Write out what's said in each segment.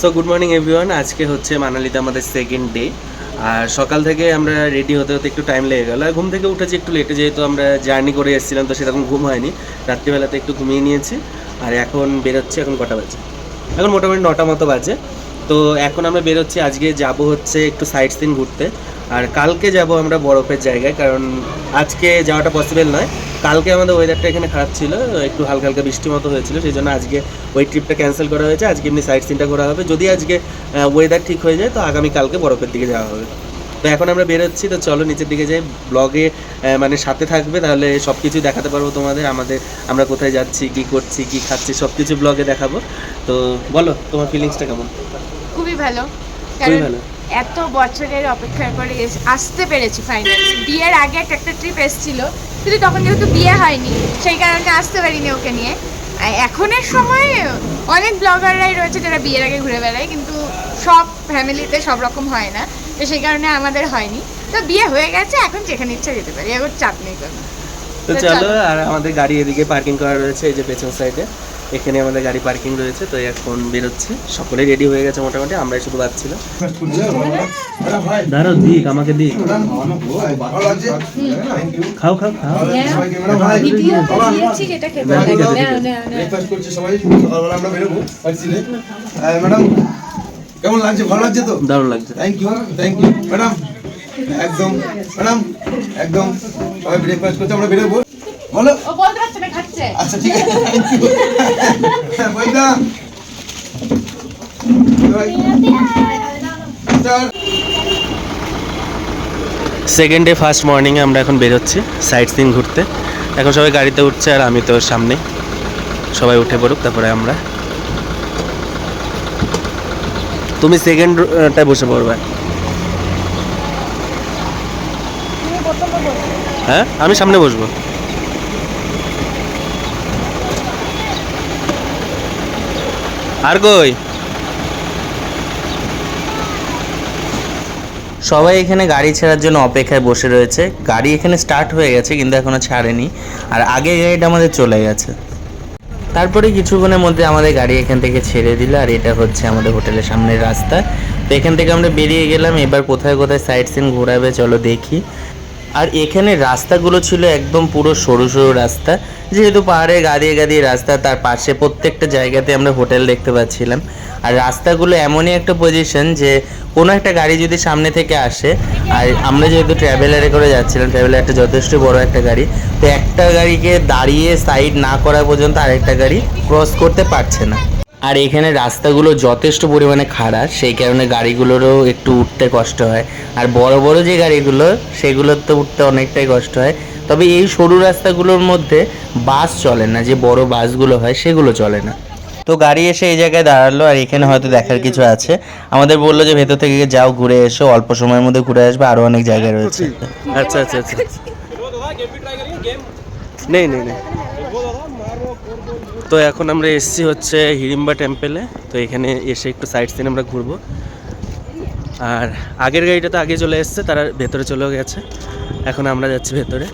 So good morning everyone আজকে হচ্ছে মানালিতে আমাদের সেকেন্ড ডে আর সকাল থেকে আমরা রেডি হতে হতে একটু টাইম লেগে গেল। ঘুম থেকে উঠেছি একটু লেটে যেহেতু আমরা জার্নি করে এসেছিলাম, তো সেরকম ঘুম হয়নি। রাত্রিবেলাতে একটু ঘুমিয়ে নিয়েছি। আর এখন বেরোচ্ছি, এখন কটা বাজে? এখন মোটামুটি নটা মতো বাজে। তো এখন আমরা বেরোচ্ছি। আজকে যাব হচ্ছে একটু সাইট সিন ঘুরতে। আর কালকে যাব আমরা বরফের জায়গায়, কারণ আজকে যাওয়াটা পসিবল নয়। কালকে আমাদের ওয়েদারটা এখানে খারাপ ছিল, একটু হালকা হালকা বৃষ্টি মতো হয়েছিল সেই জন্য আজকে ওই ট্রিপটা ক্যান্সেল করা হয়েছে। আজকে এমনি সাইট সিনটা করা হবে। যদি আজকে ওয়েদার ঠিক হয়ে যায়, তো আগামী কালকে বরফের দিকে যাওয়া হবে। তো এখন আমরা বেরোচ্ছি, তো চলো নিচের দিকে যাই। ব্লগে মানে সাথে থাকবে, তাহলে সব কিছু দেখাতে পারব তোমাদের। আমাদের, আমরা কোথায় যাচ্ছি, কি করছি, কি খাচ্ছি সব কিছু ব্লগে দেখাবো। তো বলো, তোমার ফিলিংসটা কেমন? ভালো। কারণ এত বছরের অপেক্ষার পরে আসতে পেরেছি ফাইনালি বিয়ের আগে একটা একটা ট্রিপ এসেছিল কিন্তু তখন যেহেতু বিয়ে হয়নি সেই কারণে আসতে পারিনি ওকে নিয়ে। এখনের সময় অনেক ব্লগাররাই রয়েছে যারা বিয়ের আগে ঘুরে বেড়ায় কিন্তু সব ফ্যামিলিতে সব রকম হয় না তো সেই কারণে আমাদের হয়নি। তো বিয়ে হয়ে গেছে এখন যেখানে ইচ্ছা যেতে পারি। এখন চাপ নেই কোনো তো চলো। আর আমাদের গাড়ি এদিকে পার্কিং করা রয়েছে এই যে পেছন সাইডে এখানে আমাদের গাড়ি পার্কিং রয়েছে তো এখন বেরোচ্ছে। সকলে রেডি হয়ে গেছে মোটামুটি আমরাই শুধু পাচ্ছিলাম দাঁড়ো দিক আমাকে দিক। খাও ম্যাডাম কেমন লাগছে ভালো লাগছে তো দারুণ লাগছে। Thank you thank you madam একদম ম্যাডাম একদম। সবাই ব্রেকফাস্ট করছে আমরা বেরোবো। বলো। ও বলতে পারছে না খাচ্ছে। আচ্ছা ঠিক আছে থ্যাংক ইউ বইদা সেকেন্ড ডে ফার্স্ট মর্নিংয়ে আমরা এখন বেরোচ্ছি সাইট সিন ঘুরতে। এখন সবাই গাড়িতে উঠছে আর আমি তো সামনে সবাই উঠে পড়ুক তারপরে আমরা। তুমি সেকেন্ডটায় বসে পড়বে। হ্যাঁ আমি সামনে বসবো। আর সবাই এখানে গাড়ি ছাড়ার জন্য অপেক্ষায় বসে রয়েছে। গাড়ি এখানে স্টার্ট হয়ে গেছে, কিন্তু এখনও ছাড়েনি। আর আগে গাড়িটা আমাদের চলে গেছে। তারপরে কিছুক্ষণের মধ্যে আমাদের গাড়ি এখান থেকে ছেড়ে দিল, আর এটা হচ্ছে আমাদের হোটেলের সামনের রাস্তা। তো এখান থেকে আমরা বেরিয়ে গেলাম, এবার কোথায় কোথায় সাইট সিন ঘোরাবে চলো দেখি। আর এখানে রাস্তাগুলো ছিল একদম পুরো সরু সরু রাস্তা। যেহেতু পাহাড়ে গাদিয়ে গাদিয়ে রাস্তা, তার পাশে প্রত্যেকটা জায়গাতে আমরা হোটেল দেখতে পাচ্ছিলাম। আর রাস্তাগুলো এমনই একটা পজিশন যে কোনো একটা গাড়ি যদি সামনে থেকে আসে, আর আমরা যেহেতু ট্রাভেলারে করে যাচ্ছিলাম ট্রাভেলারটা যথেষ্ট বড় একটা গাড়ি, তো একটা গাড়িকে দাঁড়িয়ে সাইড না করা পর্যন্ত আরেকটা গাড়ি ক্রস করতে পারছে না। আর এখানে রাস্তাগুলো যথেষ্ট পরিমাণে খারাপ সেই কারণে গাড়িগুলোরও একটু উঠতে কষ্ট হয়। আর বড় বড় যে গাড়িগুলো সেগুলোর তো উঠতে অনেকটাই কষ্ট হয়। তবে এই সরু রাস্তাগুলোর মধ্যে বাস চলে না যে বড় বাসগুলো হয় সেগুলো চলে না। তো গাড়ি এসে এই জায়গায় দাঁড়াল আর এখানে হয়তো দেখার কিছু আছে। আমাদের বলল যে ভেতর থেকে যাও ঘুরে এসো অল্প সময়ের মধ্যে ঘুরে আসবে আরও অনেক জায়গা রয়েছে। আচ্ছা আচ্ছা আচ্ছা। নেই নেই নেই। তো এখন আমরা এসছি হচ্ছে হিড়িম্বা টেম্পেলে তো এখানে এসে একটু সাইড সিন আমরা ঘুরবো। আর আগের গাড়িটা তো আগে চলে এসছে, তারা ভেতরে চলেও গেছে। এখন আমরা যাচ্ছি ভেতরে।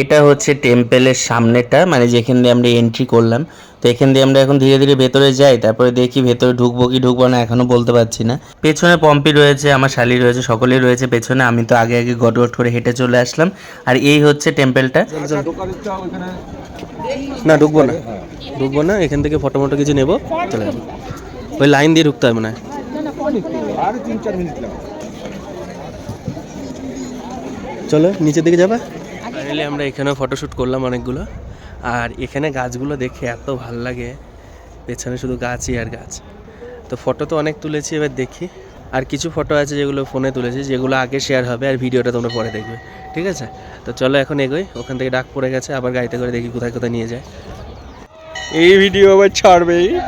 এটা হচ্ছে টেম্পেলের সামনেটা মানে যেখান দিয়ে আমরা এন্ট্রি করলাম। তো এখান দিয়ে আমরা এখন ধীরে ধীরে ভেতরে যাই তারপরে দেখি ভেতরে ঢুকবো কি ঢুকবো না এখনও বলতে পারছি না। পেছনে পম্পি রয়েছে আমার শালি রয়েছে সকলেই রয়েছে পেছনে আমি তো আগে আগে গটগট করে হেঁটে চলে আসলাম। আর এই হচ্ছে টেম্পেলটা। না ঢুকবো না। ঢুকবো না এখান থেকে ফটো মটো কিছু নেব। চলে যাব ওই লাইন দিয়ে ঢুকতে হবে না চলো নিচের দিকে যাবা। আমরা এখানেও ফটোশ্যুট করলাম অনেকগুলো। আর এখানে গাছগুলো দেখে এত ভালো লাগে। পেছনে শুধু গাছই আর গাছ। তো ফটো তো অনেক তুলেছি, এবার দেখি। আর কিছু ফটো আছে যেগুলো ফোনে তুলেছি, যেগুলো আগে শেয়ার হবে আর ভিডিওটা তোমরা পরে দেখবে। ঠিক আছে? তো চলো এখন এগোই। ওখান থেকে ডাক পড়ে গেছে, আবার গাড়িতে করে দেখি কোথায় কোথায় নিয়ে যায়। এই ভিডিও আবার ছাড়বেই।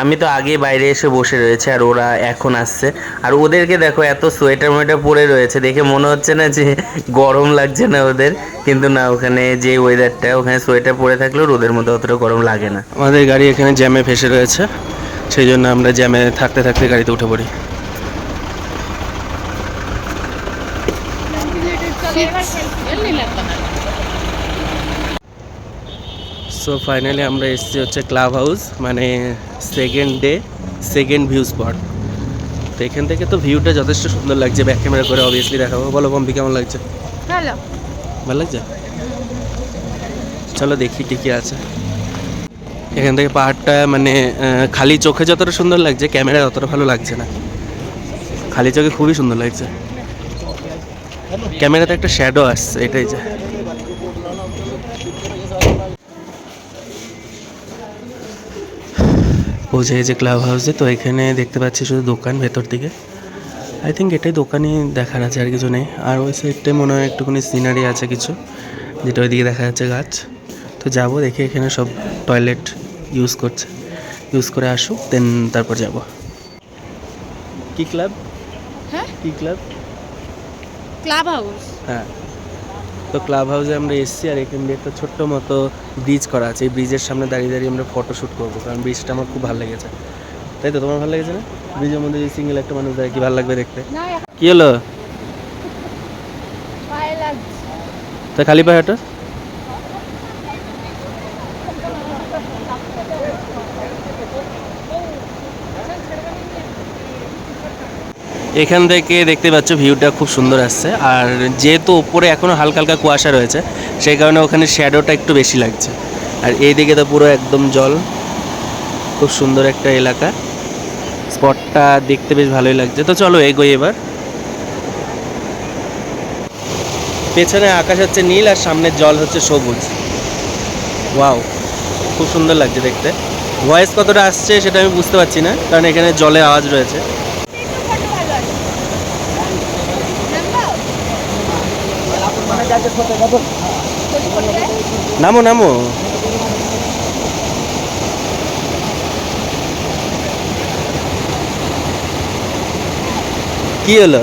আমি তো আগে বাইরে এসে বসে রয়েছে আর ওরা এখন আসছে। আর ওদেরকে দেখো এত সোয়েটার মোয়েটার পরে রয়েছে। দেখে মনে হচ্ছে না যে গরম লাগছে না ওদের। কিন্তু না ওখানে যে ওয়েদারটা ওখানে সোয়েটার পরে থাকলেও রোদের মধ্যে অতটা গরম লাগে না। আমাদের গাড়ি এখানে জ্যামে ফেসে রয়েছে। সেই জন্য আমরা জ্যামে থাকতে থাকতে গাড়িতে উঠে পড়ি। সো ফাইনালি আমরা এসেছি হচ্ছে ক্লাব হাউস মানে second day second view spot তো এখান থেকে তো ভিউটা যথেষ্ট সুন্দর লাগছে ব্যাক ক্যামেরা করে অবভিয়াসলি দেখাবো। বলো পম্পি কেমন লাগছে? ভালো। ভালো লাগছে? চলো দেখি কী কী আছে। এখান থেকে পাহাড়টা মানে খালি চোখে যতটা সুন্দর লাগছে ক্যামেরা ততটা ভালো লাগছে না। খালি চোখে খুবই সুন্দর লাগছে। ক্যামেরাতে একটা শ্যাডো আসছে এটাই যে। পৌঁছে গেছে ক্লাব হাউসে তো এখানে দেখতে পাচ্ছি শুধু দোকান ভেতর দিকে। আই থিঙ্ক এটাই দোকানই দেখার আছে আর কিছু নেই। আর ওই সাইডটায় মনে হয় একটুখানি সিনারি আছে কিছু যেটা ওইদিকে দেখা যাচ্ছে গাছ। তো যাব দেখি এখানে সব টয়লেট ইউজ করছে। ইউজ করে আসুক দেন তারপর যাব। কি ক্লাব হ্যাঁ? কি ক্লাব ক্লাব হাউস হ্যাঁ। তো ক্লাব হাউসে আমরা এসেছি আর এখান দিয়ে একটা ছোট্ট মতো ব্রিজ করা আছে। এই ব্রিজের সামনে দাঁড়িয়ে দাঁড়িয়ে আমরা ফটো শ্যুট করব কারণ ব্রিজটা আমার খুব ভালো লেগেছে। তাই তো তোমার ভালো লেগেছে না? ব্রিজের মধ্যে যে সিঙ্গেল একটা মানুষ দাঁড়িয়ে কি ভালো লাগবে দেখতে? কি হলো? তা খালি পায়ে হাঁটো। এখান থেকে দেখতে পাচ্ছ ভিউটা খুব সুন্দর আসছে। আর যেহেতু ওপরে এখনও হালকা হালকা কুয়াশা রয়েছে, সেই কারণে ওখানে শ্যাডোটা একটু বেশি লাগছে। আর এইদিকে তো পুরো একদম জল, খুব সুন্দর একটা এলাকা। স্পটটা দেখতে বেশ ভালোই লাগছে। তো চলো এগোই এবার। পেছনে আকাশ হচ্ছে নীল আর সামনের জল হচ্ছে সবুজ। ওয়াও খুব সুন্দর লাগছে দেখতে। ভয়েস কতটা আসছে সেটা আমি বুঝতে পারছি না, কারণ এখানে জলের আওয়াজ রয়েছে। নামো নামো। কি হলো?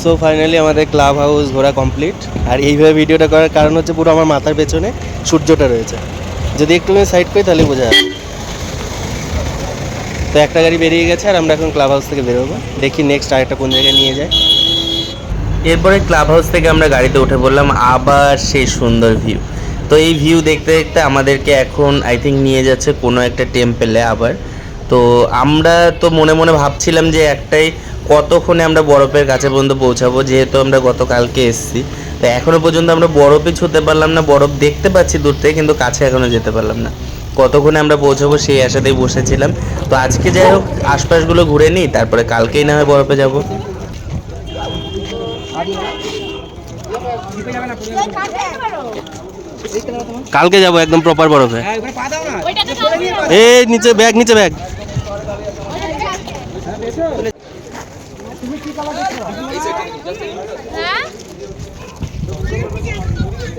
সো ফাইনালি আমাদের ক্লাব হাউস ঘোরা কমপ্লিট আর এইভাবে ভিডিওটা করার কারণ হচ্ছে পুরো আমার মাথার পেছনে সূর্যটা রয়েছে। যদি একটু সাইড করি তাহলে বোঝা যাবে। তো একটা গাড়ি বেরিয়ে গেছে আর আমরা এখন ক্লাব হাউস থেকে বেরোবো দেখি নেক্সট আরেকটা কোন জায়গায় নিয়ে যায়। এরপরে ক্লাব হাউস থেকে আমরা গাড়িতে উঠে পড়লাম আবার সেই সুন্দর ভিউ তো এই ভিউ দেখতে দেখতে আমাদেরকে এখন আই থিঙ্ক নিয়ে যাচ্ছে কোনো একটা টেম্পেলে আবার। তো আমরা তো মনে মনে ভাবছিলাম যে একটাই কতক্ষণে আমরা বরফের কাছে পর্যন্ত পৌঁছাবো, যেহেতু আমরা গতকালকে এসেছি। তো এখনও পর্যন্ত আমরা বরফই ছুঁতে পারলাম না, বরফ দেখতে পাচ্ছি দূর থেকে, কিন্তু কাছে এখনও যেতে পারলাম না। কতক্ষণে আমরা পৌঁছাবো সেই আশাতেই বসেছিলাম। তো আজকে যাই হোক আশপাশগুলো ঘুরে নিই তারপরে কালকেই না হয় বরফে যাব। কালকে যাব একদম প্রপার বরফে। এই নিচে ব্যাগ নিচে ব্যাগ। হ্যাঁ?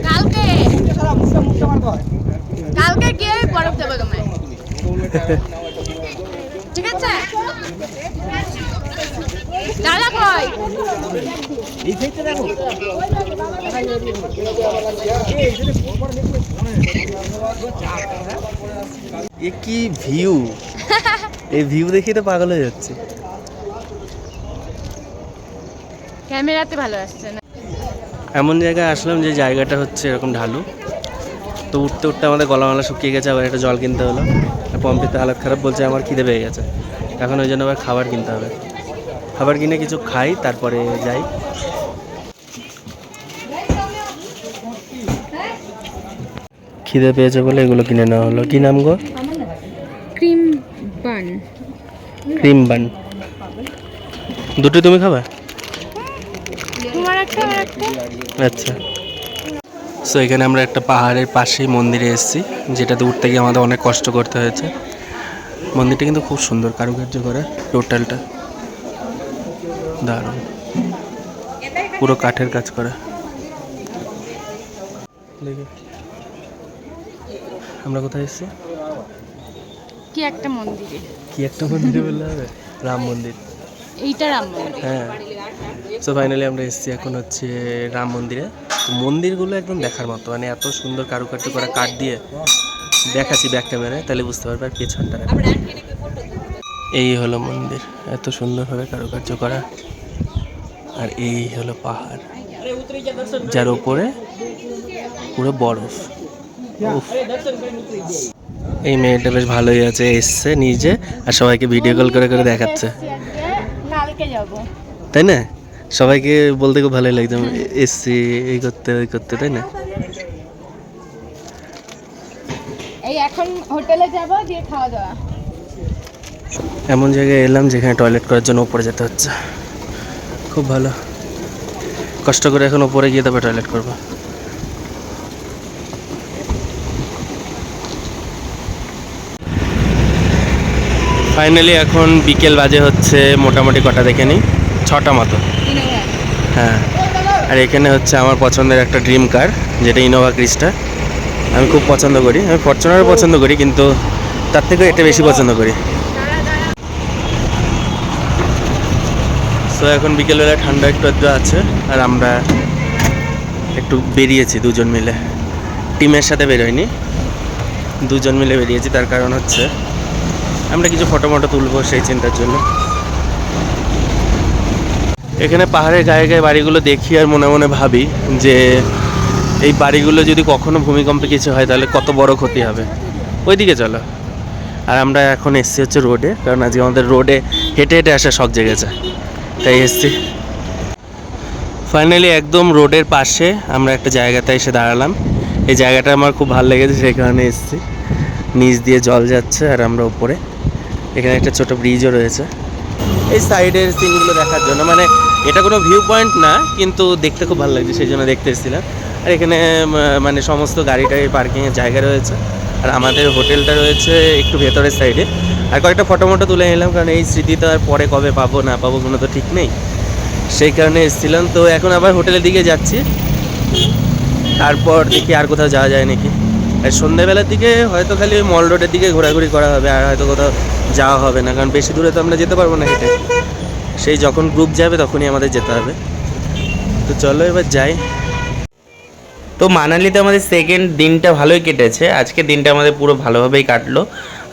কালকে? কালকে গিয়ে বরফ দেবো তোমায়। ঠিক আছে? দাদা কই? এ কি ভিউ এই ভিউ দেখে তো পাগল হয়ে যাচ্ছে। ক্যামেরাতে ভালো আসছে না। এমন জায়গায় আসলাম যে জায়গাটা হচ্ছে এরকম ঢালু। তো উঠতে উঠতে আমাদের গলামালা শুকিয়ে গেছে আবার একটা জল কিনতে হলো। আর পম্পিতে হালত খারাপ বলছে আমার খিদে পেয়ে গেছে। এখন ওই জন্য আবার খাবার কিনতে হবে। খাবার কিনে কিছু খাই তারপরে যাই। খিদে পেয়েছে বলে এগুলো কিনে নেওয়া হলো। কি নাম গো? ক্রিম বান। ক্রিম বান। দুটো তুমি খাবা? তোমার একটা। আচ্ছা। সো এখানে আমরা একটা পাহাড়ের পাশেই মন্দিরে এসেছি যেটাতে উঠতে গিয়ে আমাদের অনেক কষ্ট করতে হয়েছে। মন্দিরটা কিন্তু খুব সুন্দর কারুকার্য করা টোটালটা দারুণ। পুরো কাঠের কাজ করা। আমরা কোথায় এসেছি? কি একটা মন্দিরে। কি একটা মন্দিরে বললে হবে? রাম মন্দির। এইটা রাম মন্দির। হ্যাঁ। সো ফাইনালি আমরা এসেছি এখন হচ্ছে রাম মন্দিরে। মন্দিরগুলো একদম দেখার মতো মানে এত সুন্দর কারুকার্য করা কাঠ দিয়ে দেখাচ্ছি ব্যাক ক্যামেরায় তাহলে বুঝতে পারবে আর পেছনটা। এই হলো মন্দির এত সুন্দরভাবে কারুকার্য করা। আর এই হলো পাহাড় যার উপরে পুরো বরফ। এই মেয়েটা বেশ ভালোই আছে এসছে নিজে আর সবাইকে ভিডিও কল করে করে দেখাচ্ছে। তাই না? সবাইকে বলতে খুব ভালোই লাগছে এসছি এই করতে ওই করতে তাই না? এই এখন হোটেলে যাব দিয়ে খাওয়া দাওয়া। এমন জায়গায় এলাম যেখানে টয়লেট করার জন্য উপরে যেতে হচ্ছে। খুব ভালো। কষ্ট করে এখন উপরে গিয়ে তবে টয়লেট করব। ফাইনালি এখন বিকেল বাজে হচ্ছে মোটামুটি কটা দেখে নিই। ছটা মতো। হ্যাঁ। আর এখানে হচ্ছে আমার পছন্দের একটা ড্রিম কার যেটা ইনোভা ক্রিস্টা আমি খুব পছন্দ করি। আমি ফরচুনারও পছন্দ করি, কিন্তু তার থেকেও এটা বেশি পছন্দ করি। সো এখন বিকেলবেলা ঠান্ডা একটু একটু আছে, আর আমরা একটু বেরিয়েছি দুজন মিলে। টিমের সাথে বেরোয়নি। দুজন মিলে বেরিয়েছি, তার কারণ হচ্ছে আমরা কিছু ফটো মটো তুলবো সেই চিন্তার জন্য। এখানে পাহাড়ের গায়ে গায়ে বাড়িগুলো দেখি আর মনে মনে ভাবি যে এই বাড়িগুলো যদি কখনো ভূমিকম্পে কিছু হয়, তাহলে কত বড় ক্ষতি হবে। ওইদিকে চলো। আর আমরা এখন এসছি হচ্ছে রোডে, কারণ আজকে আমাদের রোডে হেঁটে হেঁটে আসা শখ জেগেছে তাই এসছি। ফাইনালি একদম রোডের পাশে আমরা একটা জায়গাতে এসে দাঁড়ালাম। এই জায়গাটা আমার খুব ভালো লেগেছে, সেই কারণে এসছি। নিচ দিয়ে জল যাচ্ছে আর আমরা উপরে। এখানে একটা ছোট ব্রিজও রয়েছে। এই সাইডের সিনগুলো দেখার জন্য মানে এটা কোনো ভিউ পয়েন্ট না, কিন্তু দেখতে খুব ভালো লাগছে, সেই জন্য দেখতে এসেছিলাম। আর এখানে মানে সমস্ত গাড়ি টাড়ি পার্কিংয়ের জায়গা রয়েছে। আর আমাদের হোটেলটা রয়েছে একটু ভেতরের সাইডে আর কয়েকটা ফটো মটো তুলে নিলাম, কারণ এই স্মৃতি তো আর পরে কবে পাবো, না পাবো কোনো তো ঠিক নেই। সেই কারণে এসেছিলাম, তো এখন আবার হোটেলের দিকে যাচ্ছি। তারপর দেখি আর কোথাও যাওয়া যায় নাকি। আর সন্ধ্যেবেলার দিকে হয়তো খালি মল রোডের দিকে ঘোরাঘুরি করা হবে, আর হয়তো কোথাও যাওয়া হবে না, কারণ বেশি দূরে তো আমরা যেতে পারব না হেঁটে সেই যখন গ্রুপ যাবে তখনই আমাদের যেতে হবে। তো চলো এবার যাই। তো মানালিতে আমাদের সেকেন্ড দিনটা ভালোই কেটেছে। আজকে দিনটা আমাদের পুরো ভালোভাবেই কাটলো।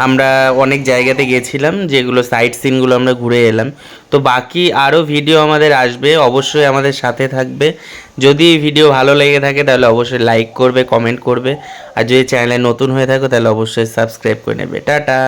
আমরা অনেক জায়গাতে গেছিলাম, যেগুলো সাইট সিনগুলো আমরা ঘুরে এলাম। তো বাকি আরও ভিডিও আমাদের আসবে, অবশ্যই আমাদের সাথে থাকবে। যদি ভিডিও ভালো লেগে থাকে, তাহলে অবশ্যই লাইক করবে কমেন্ট করবে। আর যদি চ্যানেলে নতুন হয়ে থাকো, তাহলে অবশ্যই সাবস্ক্রাইব করে নেবে। টাটা!